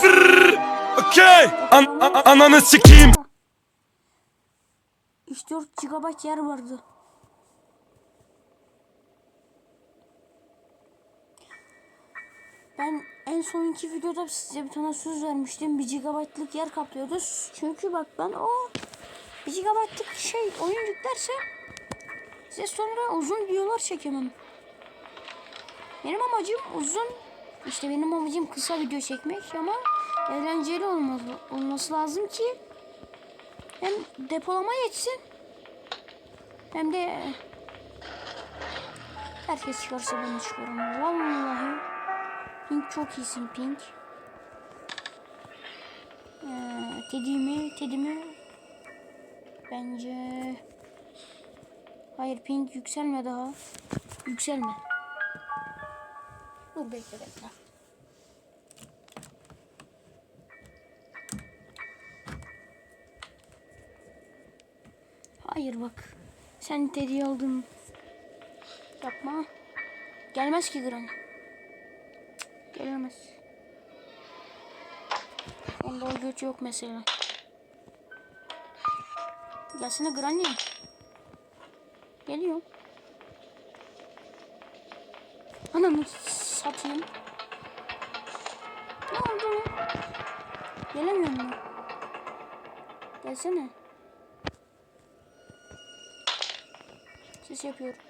Fırr. Okey. An an- ananı sikeyim. 3-4 GB yer vardı. Ben en sonki videoda size bir tane söz vermiştim. 1 GB'lık yer kaplıyordu. Çünkü bak ben o 1 GB'lık şey oyun yüklersem size sonra uzun videolar çekemem. Benim amacım uzun işte benim amacım kısa video çekmek ama eğlenceli olması, olması lazım ki hem depolama yetsin hem de herkes çıkarsa ben çıkarım. Vallahi Pink çok iyisin Pink. Ee, Teddy mi? Teddy mi? Bence... Hayır Pink yükselme daha. Yükselme. Dur bekle bekle. Hayır bak. Sen Teddy'yi aldın. Yapma. Gelmez ki. Cık, Gelemez. Onda o göç yok mesela. Gelsene Granny. Geliyor. Ananı satayım. Ne oldu? Gelemiyor mu? Gelsene. Ses yapıyorum.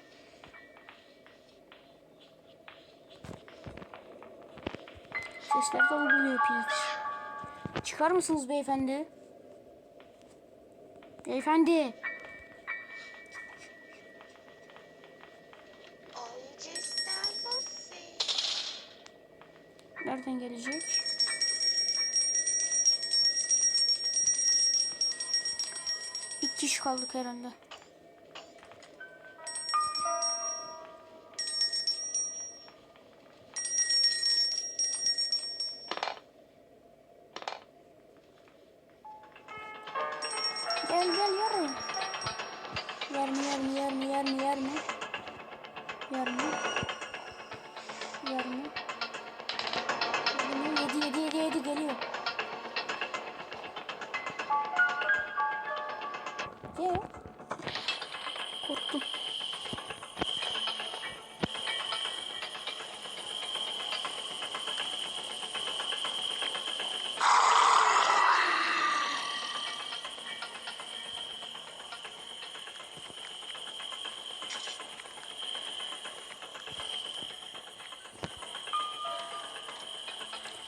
Sesler de oluyor piç. Çıkar mısınız beyefendi? Beyefendi. Nereden gelecek? İki kişi kaldık herhalde.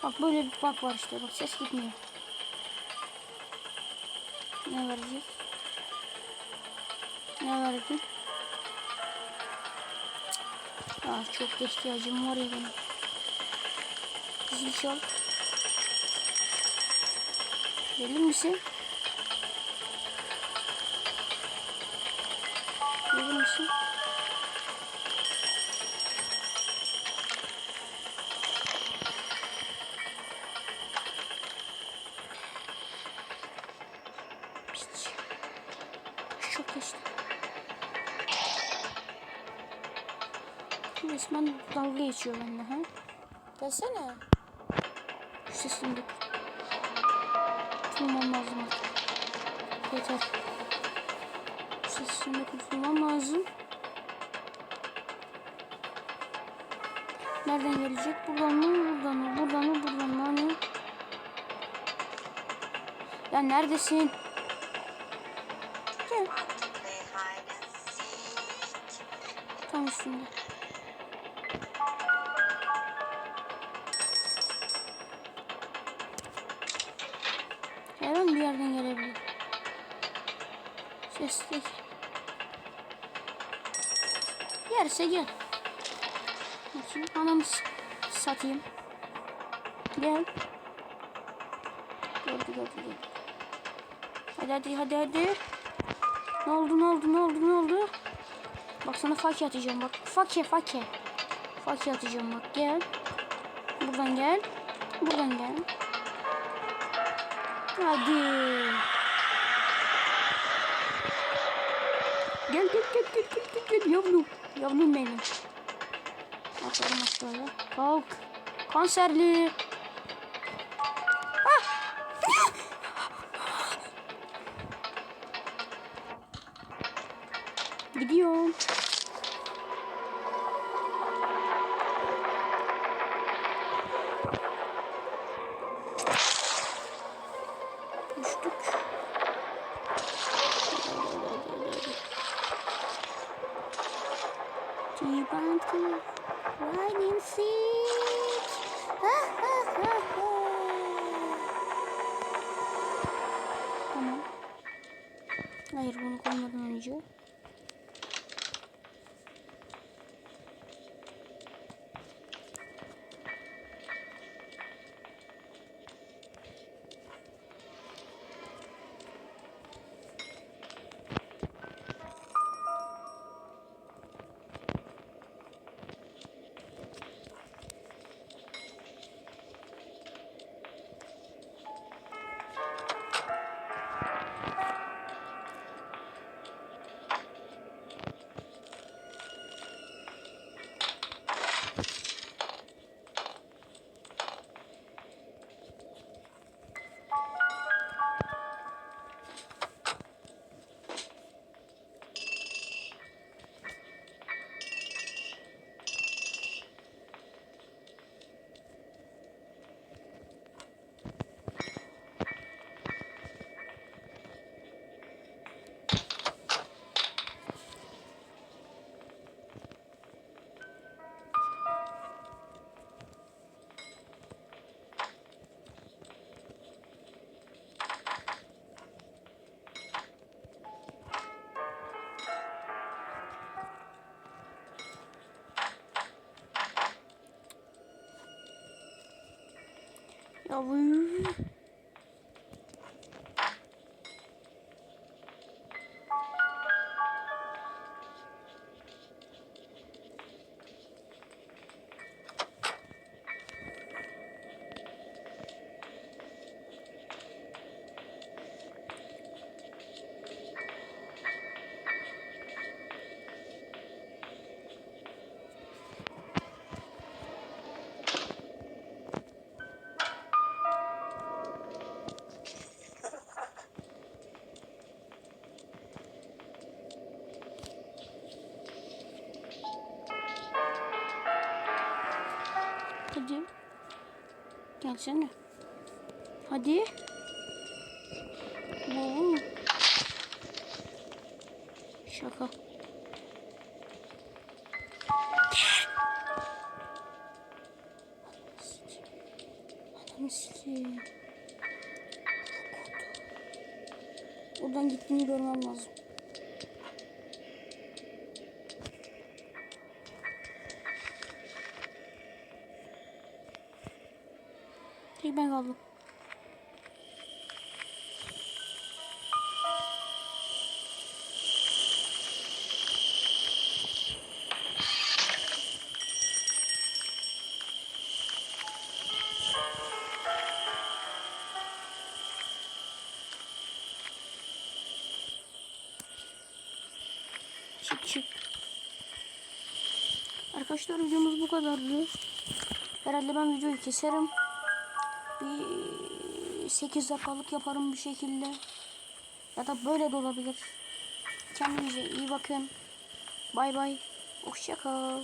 Bak böyle bir bak var işte bak ses gitmiyor. Ne vereceğiz? Ne verdi? Aa, çok da ihtiyacım var ya benim. Zil çal. Gelir misin? Resmen dalga geçiyor benimle ha. Gelsene. Şu sesini de kurtulmam lazım artık. Yeter. Şu sesini kurtulmam lazım. Nereden gelecek? Buradan mı? Buradan mı? Buradan mı? Buradan mı? Hani? Ya neredesin? Gel. Tam üstünde. Yerden gelebilir. Sesli. Yerse gel. Bakayım anamı satayım. Gel. Gördü gördü gördü. Hadi hadi hadi hadi. Ne oldu ne oldu ne oldu ne oldu? Bak sana fakir atacağım bak. Fakir fakir. Fakir atacağım bak gel. Buradan gel. Buradan gel. Hadi. Gel gel gel gel gel gel gel yavrum. Yavrum benim. Aferin aşağıya. Kalk. Kanserli. düştük. Yabancı. Hide and seek. Ha ha ha ha. Tamam. Hayır bunu koymadan önce. Ya. Gelsene. Hadi. Oo. Şaka. Ananı sikeyim. Oradan gittiğini görmem lazım. Tek ben kaldım. Çık çık. Arkadaşlar videomuz bu kadardı. Herhalde ben videoyu keserim. Bir 8 dakikalık yaparım bir şekilde. Ya da böyle de olabilir. Kendinize iyi bakın. Bay bay. Hoşça kal.